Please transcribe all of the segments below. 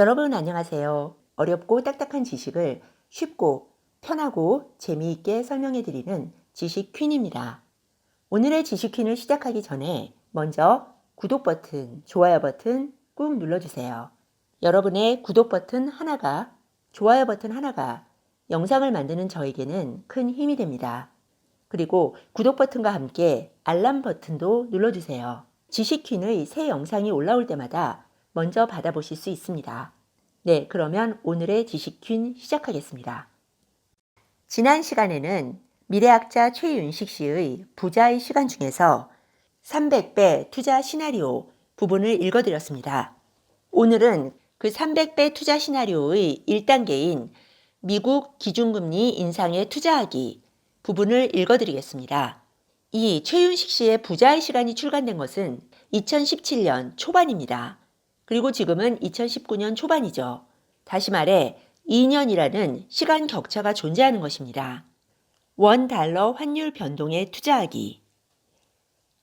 여러분 안녕하세요. 어렵고 딱딱한 지식을 쉽고 편하고 재미있게 설명해 드리는 지식 퀸입니다. 오늘의 지식 퀸을 시작하기 전에 먼저 구독 버튼, 좋아요 버튼 꾹 눌러주세요. 여러분의 구독 버튼 하나가, 좋아요 버튼 하나가 영상을 만드는 저에게는 큰 힘이 됩니다. 그리고 구독 버튼과 함께 알람 버튼도 눌러주세요. 지식 퀸의 새 영상이 올라올 때마다 먼저 받아보실 수 있습니다. 네, 그러면 오늘의 지식 퀸 시작하겠습니다. 지난 시간에는 미래학자 최윤식 씨의 부자의 시간 중에서 300배 투자 시나리오 부분을 읽어드렸습니다. 오늘은 그 300배 투자 시나리오의 1단계인 미국 기준금리 인상에 투자하기 부분을 읽어드리겠습니다. 이 최윤식 씨의 부자의 시간이 출간된 것은 2017년 초반입니다. 그리고 지금은 2019년 초반이죠. 다시 말해 2년이라는 시간 격차가 존재하는 것입니다. 원 달러 환율 변동에 투자하기.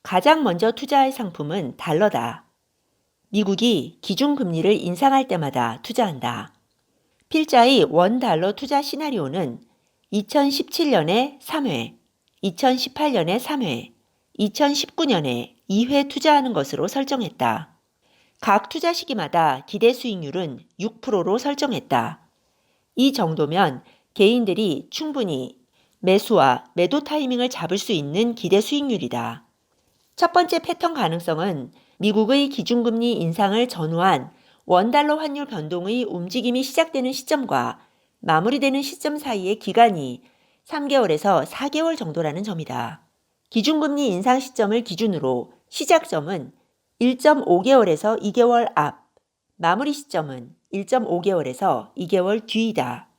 가장 먼저 투자할 상품은 달러다. 미국이 기준금리를 인상할 때마다 투자한다. 필자의 원 달러 투자 시나리오는 2017년에 3회, 2018년에 3회, 2019년에 2회 투자하는 것으로 설정했다. 각 투자 시기마다 기대 수익률은 6%로 설정했다. 이 정도면 개인들이 충분히 매수와 매도 타이밍을 잡을 수 있는 기대 수익률이다. 첫 번째 패턴 가능성은 미국의 기준금리 인상을 전후한 원달러 환율 변동의 움직임이 시작되는 시점과 마무리되는 시점 사이의 기간이 3개월에서 4개월 정도라는 점이다. 기준금리 인상 시점을 기준으로 시작점은 1.5개월에서 2개월 앞, 마무리 시점은 1.5개월에서 2개월 뒤이다.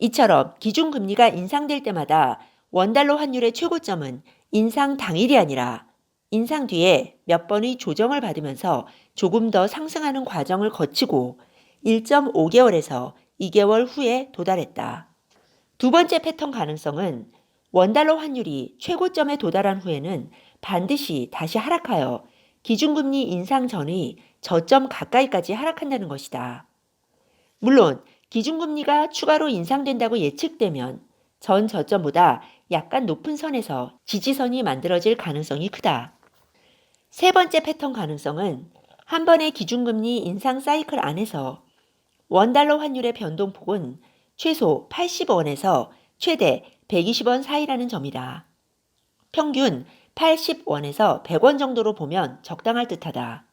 이처럼 기준금리가 인상될 때마다 원달러 환율의 최고점은 인상 당일이 아니라 인상 뒤에 몇 번의 조정을 받으면서 조금 더 상승하는 과정을 거치고 1.5개월에서 2개월 후에 도달했다. 두 번째 패턴 가능성은 원달러 환율이 최고점에 도달한 후에는 반드시 다시 하락하여 기준금리 인상 전의 저점 가까이까지 하락한다는 것이다. 물론 기준금리가 추가로 인상된다고 예측되면 전 저점보다 약간 높은 선에서 지지선이 만들어질 가능성이 크다. 세 번째 패턴 가능성은 한 번의 기준금리 인상 사이클 안에서 원달러 환율의 변동폭은 최소 80원에서 최대 120원 사이라는 점이다. 평균 80원에서 100원 정도로 보면 적당할 듯하다.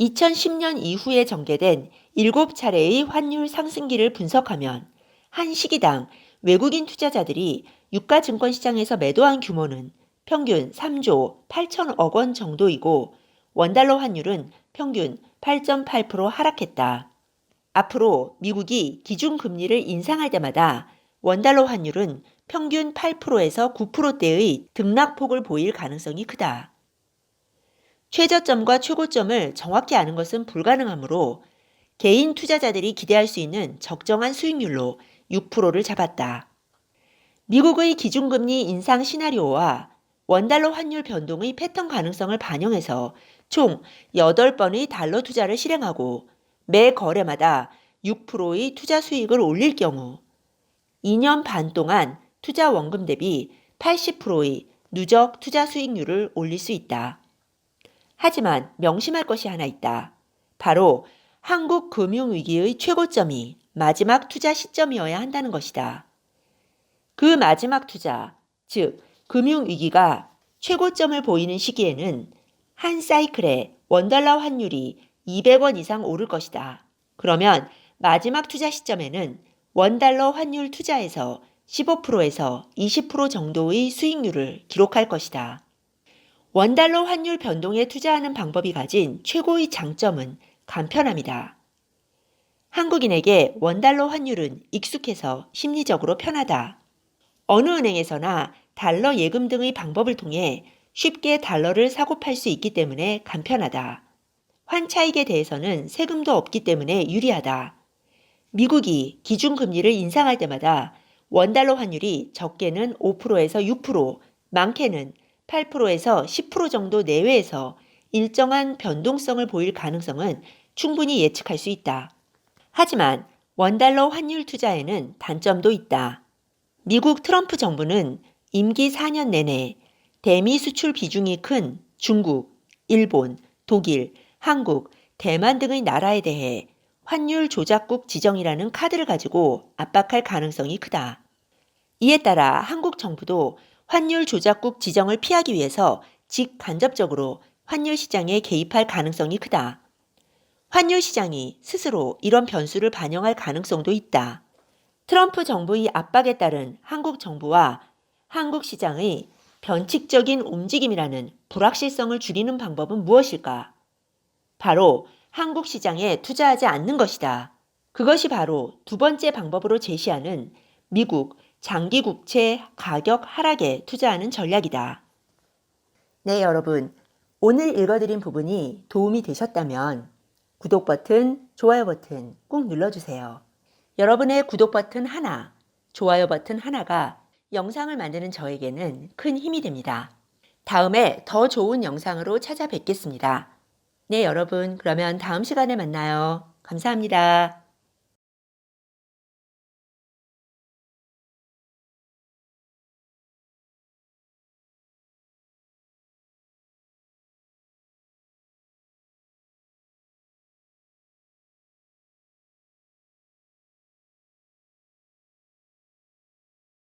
2010년 이후에 전개된 7차례의 환율 상승기를 분석하면 한 시기당 외국인 투자자들이 유가 증권 시장에서 매도한 규모는 평균 3조 8천억 원 정도이고 원달러 환율은 평균 8.8% 하락했다. 앞으로 미국이 기준금리를 인상할 때마다 원달러 환율은 평균 8%에서 9%대의 등락폭을 보일 가능성이 크다. 최저점과 최고점을 정확히 아는 것은 불가능하므로 개인 투자자들이 기대할 수 있는 적정한 수익률로 6%를 잡았다. 미국의 기준금리 인상 시나리오와 원달러 환율 변동의 패턴 가능성을 반영해서 총 8번의 달러 투자를 실행하고 매 거래마다 6%의 투자 수익을 올릴 경우 2년 반 동안 투자 원금 대비 80%의 누적 투자 수익률을 올릴 수 있다. 하지만 명심할 것이 하나 있다. 바로 한국 금융위기의 최고점이 마지막 투자 시점이어야 한다는 것이다. 그 마지막 투자, 즉, 금융위기가 최고점을 보이는 시기에는 한 사이클에 원달러 환율이 200원 이상 오를 것이다. 그러면 마지막 투자 시점에는 원달러 환율 투자에서 15%에서 20% 정도의 수익률을 기록할 것이다. 원달러 환율 변동에 투자하는 방법이 가진 최고의 장점은 간편함이다. 한국인에게 원달러 환율은 익숙해서 심리적으로 편하다. 어느 은행에서나 달러 예금 등의 방법을 통해 쉽게 달러를 사고 팔 수 있기 때문에 간편하다. 환차익에 대해서는 세금도 없기 때문에 유리하다. 미국이 기준금리를 인상할 때마다 원달러 환율이 적게는 5%에서 6%, 많게는 8%에서 10% 정도 내외에서 일정한 변동성을 보일 가능성은 충분히 예측할 수 있다. 하지만 원달러 환율 투자에는 단점도 있다. 미국 트럼프 정부는 임기 4년 내내 대미 수출 비중이 큰 중국, 일본, 독일, 한국, 대만 등의 나라에 대해 환율 조작국 지정이라는 카드를 가지고 압박할 가능성이 크다. 이에 따라 한국 정부도 환율 조작국 지정을 피하기 위해서 직간접적으로 환율 시장에 개입할 가능성이 크다. 환율 시장이 스스로 이런 변수를 반영할 가능성도 있다. 트럼프 정부의 압박에 따른 한국 정부와 한국 시장의 변칙적인 움직임이라는 불확실성을 줄이는 방법은 무엇일까? 바로 한국 시장에 투자하지 않는 것이다. 그것이 바로 두 번째 방법으로 제시하는 미국 장기 국채 가격 하락에 투자하는 전략이다. 네, 여러분. 오늘 읽어드린 부분이 도움이 되셨다면 구독 버튼, 좋아요 버튼 꾹 눌러주세요. 여러분의 구독 버튼 하나, 좋아요 버튼 하나가 영상을 만드는 저에게는 큰 힘이 됩니다. 다음에 더 좋은 영상으로 찾아뵙겠습니다. 네, 여러분. 그러면 다음 시간에 만나요. 감사합니다.